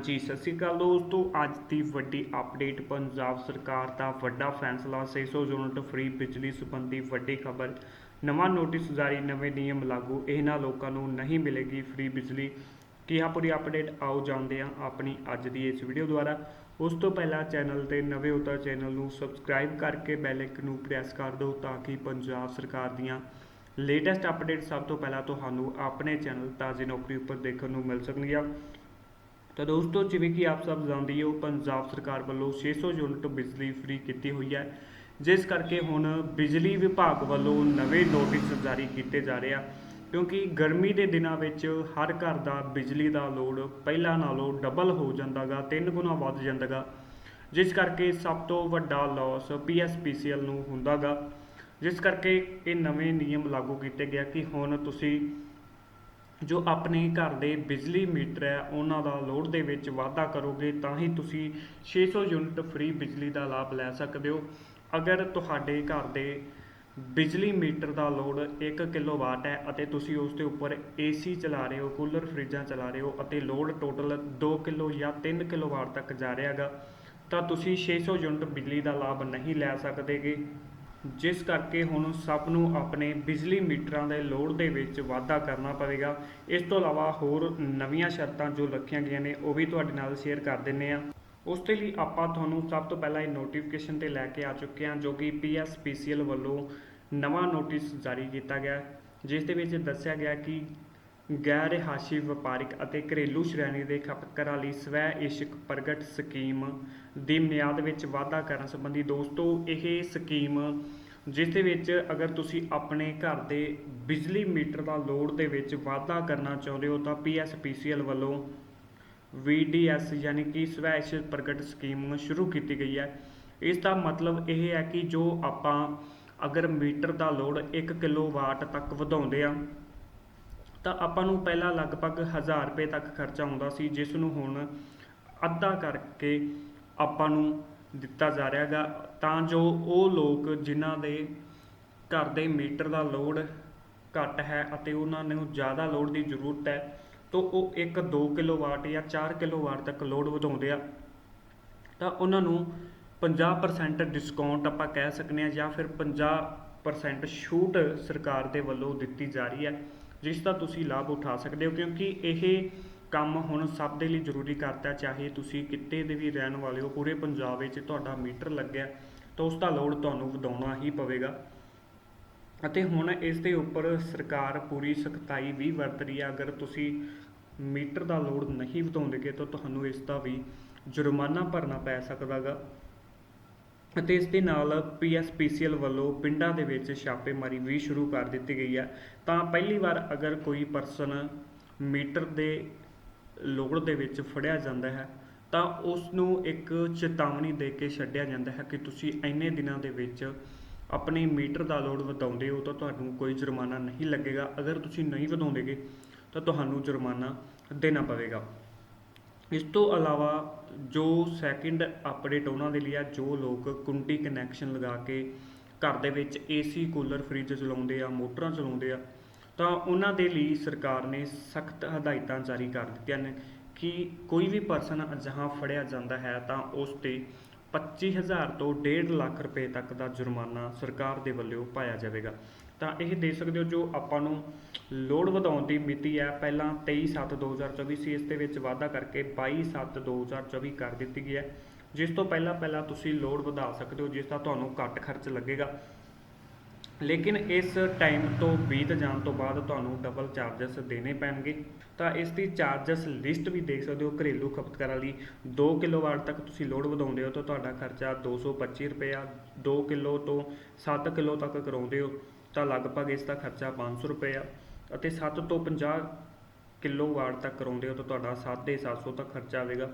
ਜੀ, ਸਤਿ ਸ਼੍ਰੀ ਅਕਾਲ ਦੋਸਤੋ। ਅੱਜ ਦੀ ਵੱਡੀ ਅਪਡੇਟ ਪੰਜਾਬ ਸਰਕਾਰ ਦਾ ਵੱਡਾ ਫੈਸਲਾ 600 ਯੂਨਿਟ ਫ੍ਰੀ ਬਿਜਲੀ ਸੰਬੰਧੀ ਵੱਡੀ ਖਬਰ। ਨਵਾਂ ਨੋਟਿਸ ਜਾਰੀ, ਨਵੇਂ ਨਿਯਮ ਲਾਗੂ। ਇਹਨਾਂ ਲੋਕਾਂ ਨੂੰ ਨਹੀਂ ਮਿਲੇਗੀ ਫ੍ਰੀ ਬਿਜਲੀ। ਕੀ ਆ ਪੂਰੀ ਅਪਡੇਟ ਆਓ ਜਾਣਦੇ ਹਾਂ ਆਪਣੀ ਅੱਜ ਦੀ ਇਸ ਵੀਡੀਓ ਦੁਆਰਾ। ਉਸ ਤੋਂ ਪਹਿਲਾਂ ਚੈਨਲ ਤੇ ਨਵੇਂ ਹੋ ਤਾਂ ਚੈਨਲ ਨੂੰ ਸਬਸਕ੍ਰਾਈਬ ਕਰਕੇ ਬੈਲ ਆਈਕਨ ਨੂੰ ਪ੍ਰੈਸ ਕਰ ਦਿਓ ਤਾਂ ਕਿ ਪੰਜਾਬ ਸਰਕਾਰ ਦੀਆਂ ਲੇਟੈਸਟ ਅਪਡੇਟ ਸਭ ਤੋਂ ਪਹਿਲਾਂ ਤੁਹਾਨੂੰ ਆਪਣੇ ਚੈਨਲ ਤਾਜ਼ੀ ਨੌਕਰੀ ਉੱਪਰ ਦੇਖਣ ਨੂੰ ਮਿਲ ਸਕਣਗੀਆਂ। ਤਾਂ ਦੋਸਤੋ, ਜਿਵੇਂ ਕਿ ਆਪ ਸਭ ਜਾਣਦੇ ਹੋ ਪੰਜਾਬ ਸਰਕਾਰ ਵੱਲੋਂ 600 ਯੂਨਿਟ ਬਿਜਲੀ ਫ੍ਰੀ ਕੀਤੀ ਹੋਈ ਹੈ। ਜਿਸ ਕਰਕੇ ਹੁਣ ਬਿਜਲੀ ਵਿਭਾਗ ਵੱਲੋਂ ਨਵੇਂ ਨੋਟਿਸ ਜਾਰੀ ਕੀਤੇ ਜਾ ਰਹੇ ਆ, ਕਿਉਂਕਿ ਗਰਮੀ ਦੇ ਦਿਨਾਂ ਵਿੱਚ ਹਰ ਘਰ ਦਾ ਬਿਜਲੀ ਦਾ ਲੋਡ ਪਹਿਲਾਂ ਨਾਲੋਂ ਡਬਲ ਹੋ ਜਾਂਦਾਗਾ, ਤਿੰਨ ਗੁਣਾ ਵੱਧ ਜਾਂਦਾਗਾ। ਜਿਸ ਕਰਕੇ ਸਭ ਤੋਂ ਵੱਡਾ ਲਾਸ ਪੀਐਸਪੀਸੀਐਲ ਨੂੰ ਹੁੰਦਾਗਾ। ਜਿਸ ਕਰਕੇ ਇਹ ਨਵੇਂ ਨਿਯਮ ਲਾਗੂ ਕੀਤੇ ਗਿਆ ਕਿ ਹੁਣ ਤੁਸੀਂ ਜੋ ਆਪਣੇ ਘਰ ਦੇ ਬਿਜਲੀ ਮੀਟਰ ਹੈ, ਉਹਨਾਂ ਦਾ ਲੋਡ ਦੇ ਵਿੱਚ ਵਾਧਾ ਕਰੋਗੇ ਤਾਂ ਹੀ ਤੁਸੀਂ 600 ਯੂਨਿਟ ਫ੍ਰੀ ਬਿਜਲੀ ਦਾ ਲਾਭ ਲੈ ਸਕਦੇ ਹੋ। ਅਗਰ ਤੁਹਾਡੇ ਘਰ ਦੇ ਬਿਜਲੀ ਮੀਟਰ ਦਾ ਲੋਡ 1 ਕਿਲੋਵਾਟ ਹੈ ਅਤੇ ਤੁਸੀਂ ਉਸ ਦੇ ਉੱਪਰ ਏਸੀ ਚਲਾ ਰਹੇ ਹੋ, ਕੂਲਰ ਫਰਿੱਜਾਂ ਚਲਾ ਰਹੇ ਹੋ ਅਤੇ ਲੋਡ ਟੋਟਲ 2 ਕਿਲੋ ਜਾਂ 3 ਕਿਲੋਵਾਟ ਤੱਕ ਜਾ ਰਿਹਾ ਹੈਗਾ ਤਾਂ ਤੁਸੀਂ 600 ਯੂਨਿਟ ਬਿਜਲੀ ਦਾ ਲਾਭ ਨਹੀਂ ਲੈ ਸਕਦੇਗੇ। ਜਿਸ ਕਰਕੇ ਹੁਣ ਸਭ ਨੂੰ ਆਪਣੇ ਬਿਜਲੀ ਮੀਟਰਾਂ ਦੇ ਲੋਡ ਦੇ ਵਿੱਚ ਵਾਧਾ ਕਰਨਾ ਪਵੇਗਾ। ਇਸ ਤੋਂ ਇਲਾਵਾ ਹੋਰ ਨਵੀਆਂ ਸ਼ਰਤਾਂ ਜੋ ਰੱਖੀਆਂ ਗਈਆਂ ਨੇ, ਉਹ ਵੀ ਤੁਹਾਡੇ ਨਾਲ ਸ਼ੇਅਰ ਕਰ ਦਿੰਨੇ ਆ। ਉਸ ਦੇ ਲਈ ਆਪਾਂ ਤੁਹਾਨੂੰ ਸਭ ਤੋਂ ਪਹਿਲਾਂ ਇਹ ਨੋਟੀਫਿਕੇਸ਼ਨ ਤੇ ਲੈ ਕੇ ਆ ਚੁੱਕੇ ਹਾਂ, ਜੋ ਕਿ ਪੀਐਸਪੀਸੀਐਲ ਵੱਲੋਂ ਨਵਾਂ ਨੋਟਿਸ ਜਾਰੀ ਕੀਤਾ ਗਿਆ। ਜਿਸ ਦੇ ਵਿੱਚ ਦੱਸਿਆ ਗਿਆ ਕਿ ਗੈਰ ਰਿਹਾਇਸ਼ੀ ਵਪਾਰਿਕ ਅਤੇ ਘਰੇਲੂ ਸ਼੍ਰੇਣੀ ਦੇ ਖਪਤਕਾਰਾਂ ਲਈ ਸਵੈ ਇਸ਼ਕ ਪ੍ਰਗਟ ਸਕੀਮ ਦੀ ਮਿਆਦ ਵਿੱਚ ਵਾਧਾ ਕਰਨ ਸੰਬੰਧੀ ਦੋਸਤੋ, ਇਹ ਸਕੀਮ ਜਿਸ ਦੇ ਵਿੱਚ ਅਗਰ ਤੁਸੀਂ ਆਪਣੇ ਘਰ ਦੇ ਬਿਜਲੀ ਮੀਟਰ ਦਾ ਲੋਡ ਦੇ ਵਿੱਚ ਵਾਧਾ ਕਰਨਾ ਚਾਹੁੰਦੇ ਹੋ, ਤਾਂ ਪੀਐਸਪੀਸੀਐਲ ਵੱਲੋਂ VDS ਯਾਨੀ ਕਿ ਸਵੈ ਇਸ਼ਕ ਪ੍ਰਗਟ ਸਕੀਮ ਸ਼ੁਰੂ ਕੀਤੀ ਗਈ ਹੈ। ਇਸ ਦਾ ਮਤਲਬ ਇਹ ਹੈ ਕਿ ਜੋ ਆਪਾਂ ਅਗਰ ਮੀਟਰ ਦਾ ਲੋਡ 1 ਕਿਲੋਵਾਟ ਤੱਕ ਵਧਾਉਂਦੇ ਆ ਤਾਂ ਆਪਾਂ ਨੂੰ ਪਹਿਲਾਂ ਲਗਭਗ 1000 ਰੁਪਏ ਤੱਕ ਖਰਚਾ ਆਉਂਦਾ ਸੀ, ਜਿਸ ਨੂੰ ਹੁਣ ਅੱਧਾ ਕਰਕੇ ਆਪਾਂ ਨੂੰ ਦਿੱਤਾ ਜਾ ਰਿਹਾ ਹੈਗਾ। ਤਾਂ ਜੋ ਉਹ ਲੋਕ ਜਿਨ੍ਹਾਂ ਦੇ ਘਰ ਦੇ ਮੀਟਰ ਦਾ ਲੋਡ ਘੱਟ ਹੈ ਅਤੇ ਉਹਨਾਂ ਨੂੰ ਜ਼ਿਆਦਾ ਲੋਡ ਦੀ ਜ਼ਰੂਰਤ ਹੈ, ਤਾਂ ਉਹ 1 2 ਕਿਲੋਵਾਟ ਜਾਂ 4 ਕਿਲੋਵਾਟ ਤੱਕ ਲੋਡ ਵਧਾਉਂਦੇ ਆ। ਤਾਂ ਉਹਨਾਂ ਨੂੰ 50% ਡਿਸਕਾਊਂਟ ਆਪਾਂ ਕਹਿ ਸਕਦੇ ਆ ਜਾਂ ਫਿਰ 50% ਛੂਟ ਸਰਕਾਰ ਦੇ ਵੱਲੋਂ ਦਿੱਤੀ ਜਾ ਰਹੀ ਹੈ। ਜਿਸ ਦਾ ਤੁਸੀਂ ਲਾਭ ਉਠਾ ਸਕਦੇ ਹੋ, ਕਿਉਂਕਿ ਇਹ ਕੰਮ ਹੁਣ ਸਭ ਦੇ ਲਈ ਜ਼ਰੂਰੀ ਕਰਤਾ, ਚਾਹੇ ਤੁਸੀਂ ਕਿਤੇ ਦੇ ਵੀ ਰਹਿਣ ਵਾਲੇ ਹੋ, ਪੂਰੇ ਪੰਜਾਬ ਵਿੱਚ ਤੁਹਾਡਾ ਮੀਟਰ ਲੱਗਿਆ, ਤਾਂ ਉਸ ਦਾ ਲੋਡ ਤੁਹਾਨੂੰ ਵਧਾਉਣਾ ਹੀ ਪਵੇਗਾ। ਅਤੇ ਹੁਣ ਇਸ ਦੇ ਉੱਪਰ ਸਰਕਾਰ ਪੂਰੀ ਸਖਤਾਈ ਵੀ ਵਰਤ ਰਹੀ ਹੈ। ਅਗਰ ਤੁਸੀਂ ਮੀਟਰ ਦਾ ਲੋਡ ਨਹੀਂ ਵਧਾਉਂਦੇਗੇ ਤਾਂ ਤੁਹਾਨੂੰ ਇਸ ਦਾ ਵੀ ਜੁਰਮਾਨਾ ਭਰਨਾ ਪੈ ਸਕਦਾਗਾ ਅਤੇ ਇਸ ਦੇ ਨਾਲ ਪੀਐਸਪੀਸੀਐਲ ਵੱਲੋਂ ਪਿੰਡਾਂ ਦੇ ਵਿੱਚ ਛਾਪੇਮਾਰੀ ਵੀ ਸ਼ੁਰੂ ਕਰ ਦਿੱਤੀ ਗਈ ਹੈ। ਤਾਂ ਪਹਿਲੀ ਵਾਰ ਅਗਰ ਕੋਈ ਪਰਸਨ ਮੀਟਰ ਦੇ ਲੋੜ ਦੇ ਵਿੱਚ ਫੜਿਆ ਜਾਂਦਾ ਹੈ, ਤਾਂ ਉਸ ਨੂੰ ਇੱਕ ਚੇਤਾਵਨੀ ਦੇ ਕੇ ਛੱਡਿਆ ਜਾਂਦਾ ਹੈ ਕਿ ਤੁਸੀਂ ਇੰਨੇ ਦਿਨਾਂ ਦੇ ਵਿੱਚ ਆਪਣੇ ਮੀਟਰ ਦਾ ਲੋਡ ਵਧਾਉਂਦੇ ਹੋ ਤਾਂ ਤੁਹਾਨੂੰ ਕੋਈ ਜੁਰਮਾਨਾ ਨਹੀਂ ਲੱਗੇਗਾ। ਅਗਰ ਤੁਸੀਂ ਨਹੀਂ ਵਧਾਉਂਦੇਗੇ ਤਾਂ ਤੁਹਾਨੂੰ ਜੁਰਮਾਨਾ ਦੇਣਾ ਪਵੇਗਾ। ਇਸ ਤੋਂ ਇਲਾਵਾ ਜੋ ਸੈਕਿੰਡ ਅਪਡੇਟ ਉਹਨਾਂ ਦੇ ਲਈ ਆ, ਜੋ ਲੋਕ ਕੁੰਡੀ ਕਨੈਕਸ਼ਨ ਲਗਾ ਕੇ ਘਰ ਦੇ ਵਿੱਚ ਏਸੀ ਕੂਲਰ ਫ੍ਰਿਜ ਚਲਾਉਂਦੇ ਆ, ਮੋਟਰਾਂ ਚਲਾਉਂਦੇ ਆ, ਤਾਂ ਉਹਨਾਂ ਦੇ ਲਈ ਸਰਕਾਰ ਨੇ ਸਖਤ ਹਦਾਇਤਾਂ ਜਾਰੀ ਕਰ ਦਿੱਤੀਆਂ ਨੇ ਕਿ ਕੋਈ ਵੀ ਪਰਸਨ ਅਜਿਹਾ ਫੜਿਆ ਜਾਂਦਾ ਹੈ, ਤਾਂ ਉਸ ਤੇ ਪੱਚੀ ਹਜ਼ਾਰ ਤੋਂ 1.5 ਲੱਖ ਰੁਪਏ ਤੱਕ ਦਾ ਜੁਰਮਾਨਾ ਸਰਕਾਰ ਦੇ ਵੱਲੋਂ ਪਾਇਆ ਜਾਵੇਗਾ। ਤਾਂ ਇਹ ਦੇ ਸਕਦੇ ਹੋ ਜੋ ਆਪਾਂ ਨੂੰ ਲੋਡ ਵਧਾਉਣ ਦੀ ਮਿਤੀ ਹੈ, ਪਹਿਲਾਂ 23/7/2024 ਸੀ, ਇਸ ਦੇ ਵਿੱਚ ਵਾਧਾ ਕਰਕੇ 22/7/2024 ਕਰ ਦਿੱਤੀ ਗਈ ਹੈ। ਜਿਸ ਤੋਂ ਪਹਿਲਾਂ ਪਹਿਲਾਂ ਤੁਸੀਂ ਲੋਡ ਵਧਾ ਸਕਦੇ ਹੋ, ਜਿਸ ਦਾ ਤੁਹਾਨੂੰ ਘੱਟ ਖਰਚ ਲੱਗੇਗਾ। ਲੇਕਿਨ ਇਸ ਟਾਈਮ ਤੋਂ ਬੀਤ ਜਾਣ ਤੋਂ ਬਾਅਦ ਤੁਹਾਨੂੰ ਡਬਲ ਚਾਰजेस ਦੇਣੇ ਪੈਣਗੇ। ਤਾਂ ਇਸ ਦੀ ਚਾਰजेस ਲਿਸਟ ਵੀ ਦੇਖ ਸਕਦੇ ਹੋ ਘਰੇਲੂ ਖਪਤਕਾਰਾਂ ਲਈ। 2 ਕਿਲੋਵਾਟ ਤੱਕ ਤੁਸੀਂ ਲੋਡ ਵਧਾਉਂਦੇ ਹੋ ਤਾਂ ਤੁਹਾਡਾ ਖਰਚਾ 225 ਆ। 2 ਕਿਲੋ ਤੋਂ 7 ਕਿਲੋ ਤੱਕ ਕਰਾਉਂਦੇ ਹੋ ਤਾਂ ਲਗਭਗ ਇਸ ਦਾ ਖਰਚਾ 500 ਆ। ਅਤੇ 7 ਤੋਂ 50 ਕਿਲੋਵਾਟ ਤੱਕ ਕਰਾਉਂਦੇ ਹੋ ਤਾਂ ਤੁਹਾਡਾ 750 ਤੱਕ ਖਰਚਾ ਆਵੇਗਾ।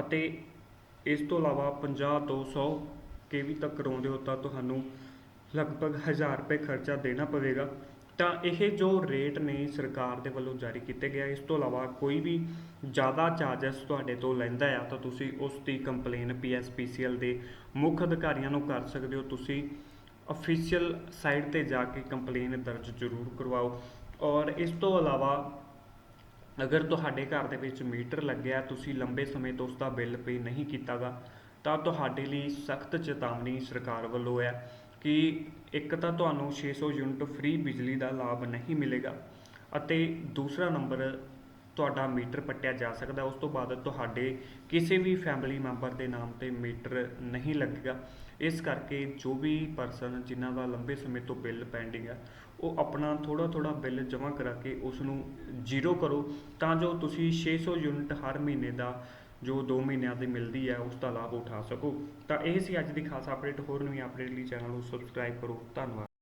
ਅਤੇ ਇਸ ਤੋਂ ਇਲਾਵਾ 50 ਤੋਂ 100 ਕੇਵੀ ਤੱਕ ਕਰਾਉਂਦੇ ਹੋ ਤਾਂ ਤੁਹਾਨੂੰ ਲਗਭਗ 1000 ਰੁਪਏ ਖਰਚਾ ਦੇਣਾ ਪਵੇਗਾ, ਤਾਂ ਇਹ ਜੋ ਰੇਟ ਨੇ ਸਰਕਾਰ ਦੇ ਵੱਲੋਂ ਜਾਰੀ ਕੀਤੇ ਗਿਆ ਇਸ ਤੋਂ ਇਲਾਵਾ ਕੋਈ ਵੀ ਜ਼ਿਆਦਾ ਚਾਰजेस ਤੁਹਾਡੇ ਤੋਂ ਲੈਂਦਾ ਆ, ਤਾਂ ਤੁਸੀਂ ਉਸ ਦੀ ਕੰਪਲੇਨ ਪੀਐਸਪੀਸੀਐਲ ਦੇ ਮੁੱਖ ਅਧਿਕਾਰੀਆਂ ਨੂੰ ਕਰ ਸਕਦੇ ਹੋ, ਤੁਸੀਂ ਅਫੀਸ਼ੀਅਲ ਸਾਈਟ ਤੇ ਜਾ ਕੇ ਕੰਪਲੇਨ ਦਰਜ ਜ਼ਰੂਰ ਕਰਵਾਓ। ਔਰ ਇਸ ਤੋਂ ਇਲਾਵਾ ਅਗਰ ਤੁਹਾਡੇ ਘਰ ਦੇ ਵਿੱਚ ਮੀਟਰ ਲੱਗਿਆ, ਤੁਸੀਂ ਲੰਬੇ ਸਮੇਂ ਤੋਂ ਉਸ ਦਾ ਬਿੱਲ ਪੇ ਨਹੀਂ ਕੀਤਾਗਾ, ਤਾਂ ਤੁਹਾਡੇ ਲਈ ਸਖਤ ਚੇਤਾਵਨੀ ਸਰਕਾਰ ਵੱਲੋਂ ਹੈ। ਕਿ ਇੱਕ ਤਾਂ ਤੁਹਾਨੂੰ 600 ਯੂਨਿਟ ਫ੍ਰੀ ਬਿਜਲੀ ਦਾ ਲਾਭ ਨਹੀਂ ਮਿਲੇਗਾ ਅਤੇ ਦੂਸਰਾ ਨੰਬਰ, ਤੁਹਾਡਾ ਮੀਟਰ ਪੱਟਿਆ ਜਾ ਸਕਦਾ। ਉਸ ਤੋਂ ਬਾਅਦ ਤੁਹਾਡੇ ਕਿਸੇ ਵੀ ਫੈਮਿਲੀ ਮੈਂਬਰ ਦੇ ਨਾਮ ਤੇ ਮੀਟਰ ਨਹੀਂ ਲੱਗੇਗਾ। ਇਸ ਕਰਕੇ ਜੋ ਵੀ ਪਰਸਨ ਜਿਨ੍ਹਾਂ ਦਾ ਲੰਬੇ ਸਮੇਂ ਤੋਂ ਬਿੱਲ ਪੈਂਡਿੰਗ ਹੈ ਉਹ ਆਪਣਾ ਥੋੜਾ ਥੋੜਾ ਬਿੱਲ ਜਮ੍ਹਾਂ ਕਰਾ ਕੇ ਉਸ ਨੂੰ ਜ਼ੀਰੋ ਕਰੋ। ਤਾਂ ਜੋ ਤੁਸੀਂ 600 ਯੂਨਿਟ ਹਰ ਮਹੀਨੇ ਦਾ ਜੋ 2 ਮਹੀਨਿਆਂ ਦੀ ਮਿਲਦੀ ਹੈ, ਉਸ ਦਾ ਲਾਭ ਉਠਾ ਸਕੋ। ਤਾਂ ਇਹ ਸੀ ਅੱਜ ਦੀ ਖਾਸ ਅਪਡੇਟ ਹੋਰ ਨਵੀਂ ਅਪਡੇਟ ਲਈ ਚੈਨਲ ਨੂੰ ਸਬਸਕ੍ਰਾਈਬ ਕਰੋ। ਧੰਨਵਾਦ।